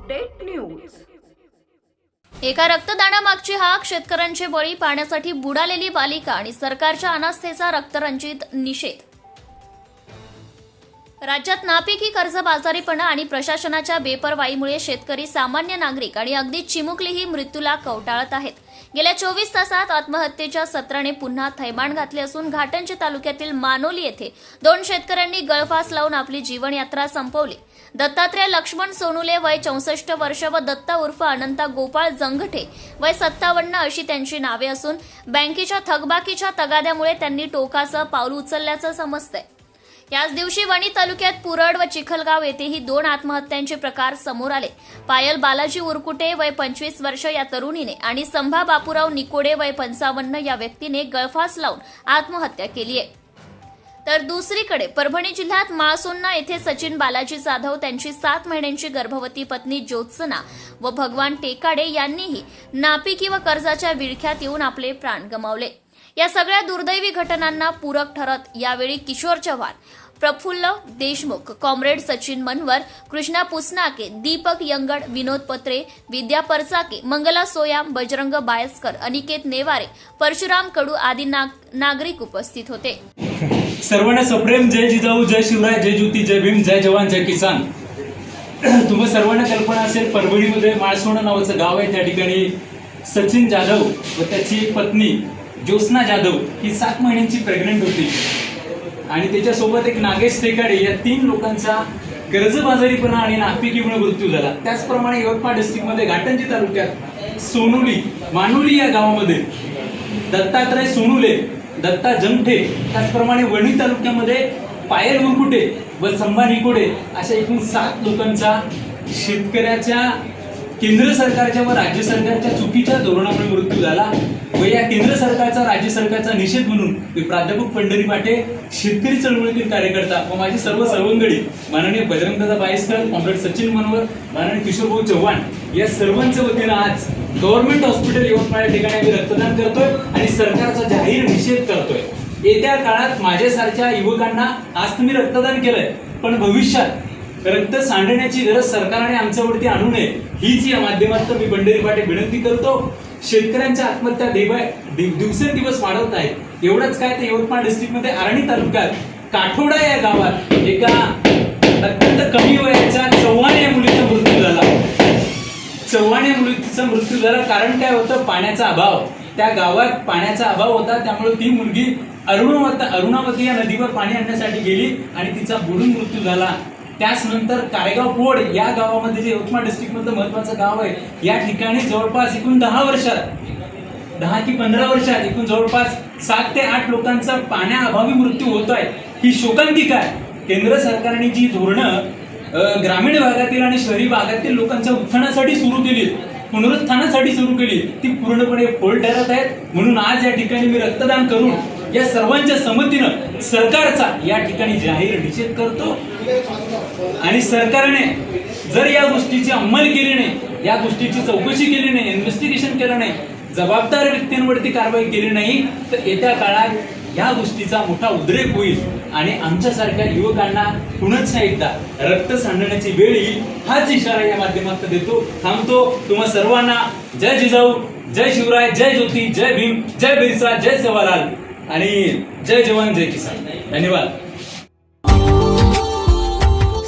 Update news. एका रक्तदानामागची हाक शेतकऱ्यांचे बळी पाण्यासाठी बुडालेली बालिका आणि सरकारच्या अनास्थेचा रक्तरंजित निषेध. राज्यात नापिकी कर्जबाजारीपणा आणि प्रशासनाच्या बेपरवाईमुळे शेतकरी सामान्य नागरिक आणि अगदी चिमुकलीही मृत्यूला कवटाळत आहेत. गेल्या चोवीस तासात आत्महत्येच्या सत्राने पुन्हा थैमान घातले असून घाटंजी तालुक्यातील मानोली येथे दोन शेतकऱ्यांनी गळफास लावून आपली जीवनयात्रा संपवली. दत्तात्रय लक्ष्मण सोनुले वय चौसष्ट वर्ष व दत्ता उर्फ अनंता गोपाळ जंगठे वय सत्तावन्न अशी त्यांची नावे असून बँकेच्या थकबाकीच्या तगाद्यामुळे त्यांनी टोकाचं पाऊल उचलल्याचं समजतंय. याच दिवशी वणी तालुक्यात पुरड व चिखलगाव येथेही दोन आत्महत्यांचे प्रकार समोर आले. पायल बालाजी उरकुटे वय पंचवीस वर्ष या तरुणीने आणि संभा बापूराव निकोडे वय पंचावन्न या व्यक्तीने गळफास लावून आत्महत्या केली आहे. तर दुसरीकडे परभणी जिल्ह्यात माळसोन्ना येथे सचिन बालाजी जाधव त्यांची सात महिन्यांची गर्भवती पत्नी ज्योत्सना व भगवान टेकाडे यांनीही नापिकी व कर्जाच्या विळख्यात येऊन आपले प्राण गमावले. या सगळ्या दुर्दैवी घटनांना पूरक ठरत यावेळी किशोर चव्हाण प्रफुल्ल देशमुख कॉम्रेड सचिन मनवर कृष्णा पुसनाके दीपक यंगड विनोद पत्रे विद्या परचाके मंगला सोयाम बजरंग बायस्कर अनिकेत नेवारे परशुराम कडू आदी नाग- नागरिक उपस्थित होते. सर्वांना सप्रेम जय जिजाऊ जय शिवराय जय ज्योती जय भीम जय जवान जय किसान. तुम्हा सर्वांना कल्पना असेल परभणीमध्ये माळसोणा नावाचं गाव आहे त्या ठिकाणी सचिन जाधव व त्याची पत्नी ज्योत्स्ना जाधव ही सात महिन्यांची प्रेग्नंट होती. आणि त्याच्यासोबत एक नागेश टेकाडे या तीन लोकांचा गरजबाजारीपणा आणि नागपिकीमुळे मृत्यू झाला. त्याचप्रमाणे यवतमाळ डिस्ट्रिक्टमध्ये घाटंजी तालुक्यात सोनुली मानुली या गावामध्ये दत्तात्रय सोनुले दत्ता जमठे त्याचप्रमाणे वणी तालुक्यामध्ये पायल मुरकुटे व संभा निकोडे अशा एकूण सात लोकांचा शेतकऱ्याच्या केंद्र सरकारच्या व राज्य सरकारच्या चुकीच्या धोरणामुळे मृत्यू झाला व या केंद्र सरकारचा राज्य सरकारचा निषेध म्हणून मी प्राध्यापक पंढरी पाटे शेतकरी चळवळीतील कार्यकर्ता व माझे सर्व सवंगडी माननीय बजरंगदादा बायस्कर कॉम्रेड सचिन मनोहर माननीय किशोरभाऊ चव्हाण या सर्वांच्या वतीनं आज गव्हर्नमेंट हॉस्पिटल यवतमाळ या ठिकाणी आम्ही रक्तदान करतोय आणि सरकारचा जाहीर निषेध करतोय. येत्या काळात माझ्यासारख्या युवकांना आज तुम्ही रक्तदान केलंय पण भविष्यात रक्त सांडण्याची गरज सरकारने आमच्यावरती आणू नये. हीच या माध्यमातून मी बंडेरी पाटे विनंती करतो. शेतकऱ्यांच्या आत्महत्या देवाय दिवसेंदिवस वाढवत आहेत एवढंच काय ते यवतमाळ डिस्ट्रिक्टमध्ये आर्णी तालुक्यात काठोडा या गावात एका अत्यंत कमी वयाच्या चव्हाण या मुलीचा मृत्यू झाला. चव्हाण या मुलीचा मृत्यू झाला कारण काय होतं? पाण्याचा अभाव. त्या गावात पाण्याचा अभाव होता. त्यामुळे ती मुलगी अरुणावत अरुणावती या नदीवर पाणी आणण्यासाठी गेली आणि तिचा बुडून मृत्यू झाला. त्याच नंतर कारेगाव पोड या गावामध्ये जे यवतमाळ डिस्ट्रिक्टमधलं महत्वाचं गाव आहे या ठिकाणी जवळपास एकूण दहा वर्षात दहा की पंधरा वर्षात एकूण जवळपास सात ते आठ लोकांचा पाण्याअभावी मृत्यू होत आहे. ही शोकांतिका आहे. केंद्र सरकारने जी धोरणं ग्रामीण भागातील आणि शहरी भागातील लोकांच्या उत्थानासाठी सुरू केली पुनरुत्थानासाठी सुरू केली ती पूर्णपणे फोल ठरत आहेत. म्हणून आज या ठिकाणी मी रक्तदान करून या सर्वांच्या संमतीनं सरकारचा या ठिकाणी जाहीर निषेध करतो. आणि सरकारने जर या गोष्टीची अंमल केली नाही या गोष्टीची चौकशी केली नाही इन्व्हेस्टिगेशन केलं नाही जबाबदार व्यक्तींवरती कारवाई केली नाही तर येत्या काळात या गोष्टीचा मोठा उद्रेक होईल. आणि आमच्यासारख्या युवकांना पुन्हा एकदा रक्त सांडण्याची वेळ येईल हाच इशारा या माध्यमात देतो. थांबतो. तुम्हा सर्वांना जय जिजाऊ जय शिवराय जय ज्योती जय भीम जय बिरसा जय सेवालाल. आणि जय जवान जय किसान धन्यवाद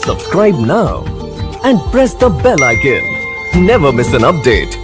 Subscribe now and press the bell icon. Never miss an update.